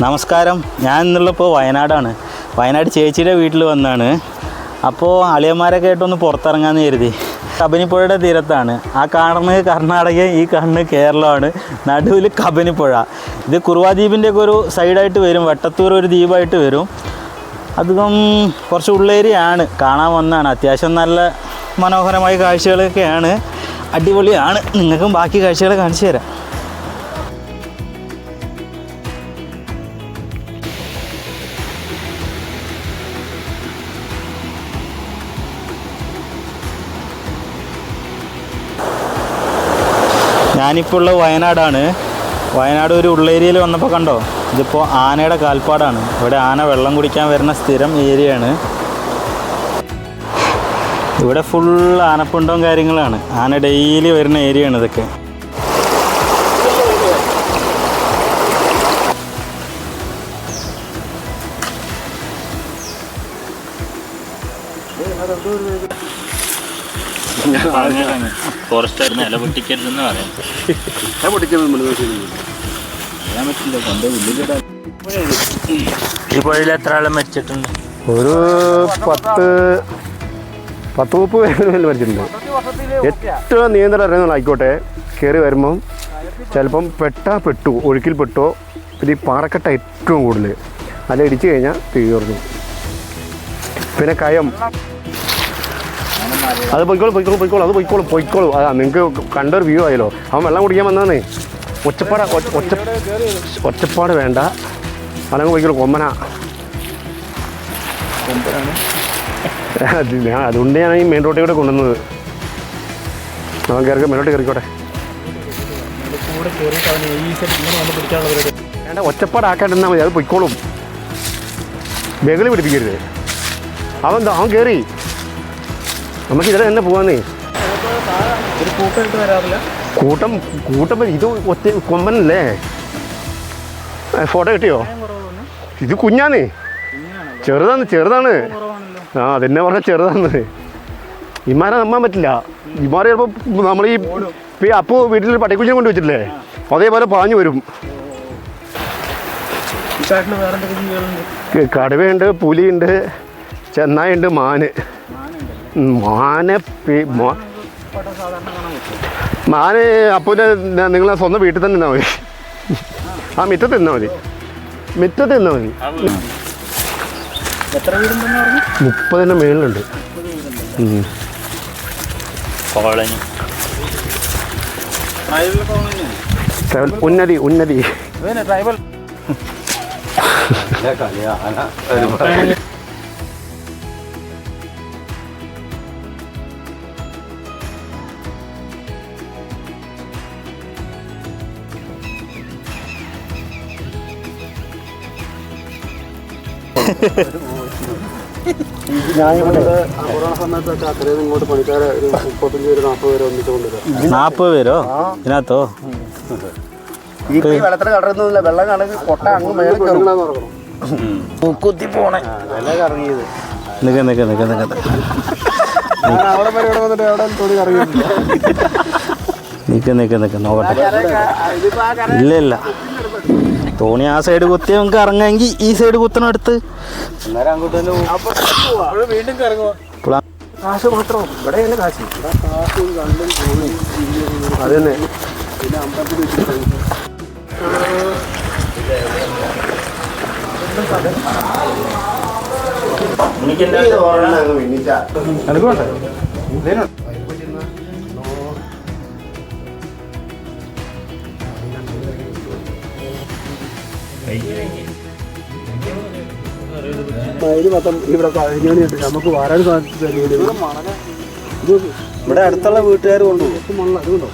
നമസ്കാരം. ഞാൻ ഇന്നുള്ളപ്പോൾ വയനാടാണ്. വയനാട് ചേച്ചിയുടെ വീട്ടിൽ വന്നാണ്. അപ്പോൾ അളിയന്മാരൊക്കെ ആയിട്ടൊന്ന് പുറത്തിറങ്ങാമെന്ന് കരുതി. കബനിപ്പുഴയുടെ തീരത്താണ്. ആ കാണുന്നത് കർണാടക ഈ കാണുന്നത് കേരളമാണ്. നടുവിൽ കബനിപ്പുഴ. ഇത് കുറുവാദ്വീപിന്റെ ഒക്കെ ഒരു സൈഡായിട്ട് വരും. വെട്ടത്തൂർ ഒരു ദ്വീപായിട്ട് വരും. അധികം കുറച്ച് ഉള്ളേരിയാണ്. കാണാൻ വന്നാണ് അത്യാവശ്യം നല്ല മനോഹരമായ കാഴ്ചകളൊക്കെയാണ്. അടിപൊളിയാണ്. നിങ്ങൾക്കും ബാക്കി കാഴ്ചകൾ കാണിച്ചു തരാം. ഞാനിപ്പോൾ ഉള്ള വയനാടാണ്. വയനാട് ഒരു ഉള്ളേരിയയിൽ വന്നപ്പോൾ കണ്ടോ? ഇതിപ്പോൾ ആനയുടെ കാൽപ്പാടാണ്. ഇവിടെ ആന വെള്ളം കുടിക്കാൻ വരുന്ന സ്ഥിരം ഏരിയയാണ്. ഇവിടെ ഫുൾ ആനപ്പുണ്ടവും കാര്യങ്ങളാണ്. ആന ഡെയിലി വരുന്ന ഏരിയയാണ് ഇതൊക്കെ. ഫോറസ്റ്റായിരുന്നു ഇല പൊട്ടിക്കരുതെന്ന് പറയാം. പറയാൻ പറ്റില്ല കൊണ്ട് ഉള്ളിലിടാൻ ഈ പുഴയിൽ എത്ര ആളും മരിച്ചിട്ടുണ്ട്? ഒരു പത്ത് പത്ത് മുപ്പത് പേര് മരിച്ചിട്ടുണ്ട്. ഏറ്റവും നിയന്ത്രണം അറിയുന്ന ആയിക്കോട്ടെ കയറി വരുമ്പം ചിലപ്പം പെട്ടാ പെട്ടു ഒഴുക്കിൽ പെട്ടോ പിന്നെ ഈ പാറക്കെട്ട ഏറ്റവും കൂടുതൽ അല്ല ഇടിച്ചു കഴിഞ്ഞാൽ തീർന്നു. പിന്നെ കയം. അത് പൊയ്ക്കോളും പൊയ്ക്കോളും പൊയ്ക്കോളും അത് പൊയ്ക്കോളും പൊയ്ക്കോളും. അതാ നിങ്ങൾക്ക് കണ്ടൊരു വ്യൂ ആയല്ലോ. അവൻ വെള്ളം കുടിക്കാൻ വന്നതാന്നേ ഒച്ചപ്പാട ഒച്ച- ഒച്ച ഒച്ചപ്പാട് വേണ്ട. അതങ്ങ് പോയിക്കോളും കൊമ്മന അത് ഞാൻ അതുകൊണ്ട് ഞാൻ ഈ മെയിൻ റോട്ടിൽ കൂടെ കൊണ്ടുവന്നത്. അവൻ കയറി റോഡിൽ കയറിക്കോട്ടെ. വേണ്ട ഒച്ചപ്പാടാക്കാണ്ടിരുന്നാൽ മതി അത് പൊയ്ക്കോളും. ബഹളി പിടിപ്പിക്കരുത്. അവൻ അവൻ കയറി. നമുക്ക് ഇതിലെ തന്നെ പോവാന്നേ? കൂട്ടം കൂട്ടം. ഇത് ഒറ്റ കൊമ്പനല്ലേ? ഫോട്ടോ കിട്ടിയോ? ഇത് കുഞ്ഞാന്നേ. ചെറുതാണ് ചെറുതാണ്. ആ അതെന്നെ പറഞ്ഞ ചെറുതാണ്. ഇമാരെ നമ്മാൻ പറ്റില്ല. ഇമാരെ ചിലപ്പോൾ നമ്മൾ ഈ ഈ അപ്പു വീട്ടിൽ പട്ടിക്കുഞ്ഞിനെ കൊണ്ട് വെച്ചിട്ടില്ലേ? അതേപോലെ പാഞ്ഞു വരും. കടുവയുണ്ട് പുലിയുണ്ട് ചെന്നായുണ്ട് മാന്. മാനെ മാന് അപ്പൂന്റെ നിങ്ങളെ സ്വന്തം വീട്ടിൽ തന്നെ നിന്നാൽ മതി. ആ മിറ്റത്ത് നിന്നാൽ മതി. മിറ്റത്ത് നിന്നാൽ മതി. മുപ്പതിന്റെ മേളിലുണ്ട്. ഉന്നതി ഉന്നതി. ട്രൈബൽ മുപ്പത്തഞ്ച് പേര്? ഇതിനകത്തോ? കടറുന്നില്ല വെള്ളം കണക്ക് കൊട്ട അങ്ങ് മേലെ കുത്തി പോണേ. കറങ്ങിയത്. നിക്ക നിക്ക നിക്ക നിക്ക. അവിടെ വരെ വന്നിട്ട് അവിടെ തൊടി കറങ്ങിയിട്ടില്ല. നിക്ക നിക്ക നിക്ക. നോക്കട്ടെ. ഇല്ല ഇല്ല. തോണി ആ സൈഡ് കുത്തി നമുക്ക് ഇറങ്ങാമെങ്കിൽ ഈ സൈഡ് കുത്തണം അടുത്ത്. എനിക്ക് കാശ് മാത്രം. ഇവിടെ കാശ്. അത് തന്നെ. അമ്പലത്തിൽ മൊത്തം ഇവിടെ കഴിഞ്ഞോണിയുണ്ട് നമുക്ക് വരാൻ സാധിച്ചില്ല ഇവിടെ അടുത്തുള്ള വീട്ടുകാർ കൊണ്ടുപോകും അതുകൊണ്ടോ